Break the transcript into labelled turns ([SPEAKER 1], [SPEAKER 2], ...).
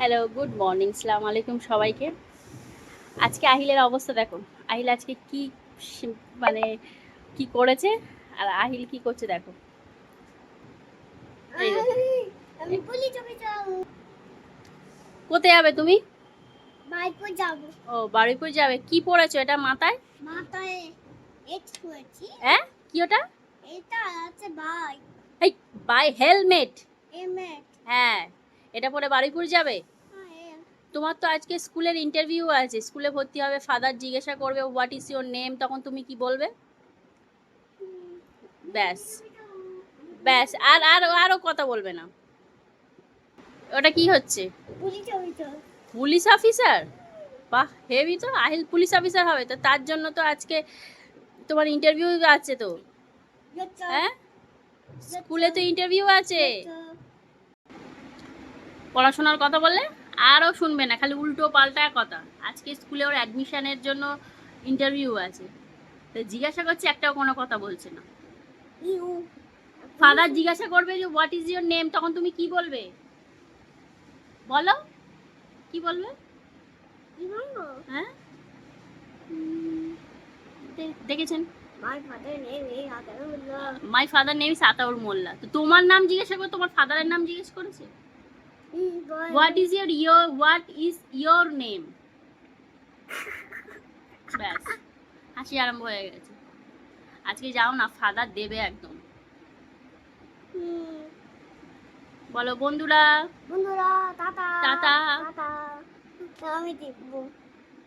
[SPEAKER 1] Hello good morning সালাম আলাইকুম সবাইকে। আজকে আহিলের অবস্থা দেখো। আহিল আজকে কি মানে কি করেছে আর আহিল কি করছে দেখো। কোথায় যাবে তুমি? ও বারুইপুর যাবে। কি পড়েছো? এটা মাথায়?
[SPEAKER 2] মাথায়
[SPEAKER 1] হ্যাঁ? কি ওটা?
[SPEAKER 2] এটা আছে বাইক
[SPEAKER 1] এই বাই হেলমেট।
[SPEAKER 2] এমেট
[SPEAKER 1] হ্যাঁ। এটা পরে বারুইপুর যাবে? তোমার তো আজকে স্কুলের ইন্টারভিউ আছে। স্কুলে ভর্তি হবে ফাদার জিজ্ঞাসা করবে হোয়াট ইজ ইওর নেম তখন তুমি কি বলবে? ব্যাস। ব্যাস আর আর আরও কথা বলবে না। ওটা কি হচ্ছে? Police officer. বাহ হেভি তো। আহিল পুলিশ অফিসার হবে। তো তার জন্য তো আজকে তোমার ইন্টারভিউ আছে তো? হ্যাঁ? স্কুলে তো ইন্টারভিউ আছে। পড়াশোনার কথা বললে আরও শুনবে না খালি উল্টো পাল্টা কথা। আজকে স্কুলে ওর অ্যাডমিশনের জন্য ইন্টারভিউ আছে। তো জিজ্ঞাসা করছে একটাও কোনো কথা বলছে না। ফাদার জিজ্ঞাসা করবে যে হোয়াট ইজ ইওর নেম তখন তুমি কি বলবে? বলো। কি বলবে? হ্যাঁ? দেখেছেন?
[SPEAKER 2] My father name
[SPEAKER 1] Ataur Molla তো তোমার নাম জিজ্ঞাসা করে তোমার ফাদারের নাম জিজ্ঞেস করেছে? What is your your what is your name ব্যাস হাসি আরম্ভ হয়ে গেছে। আজকে যাও না ফাদার দেবে একদম। বলো বন্ধুরা।
[SPEAKER 2] বন্ধুরা
[SPEAKER 1] টাটা।
[SPEAKER 2] টাটা। আমি দেখব।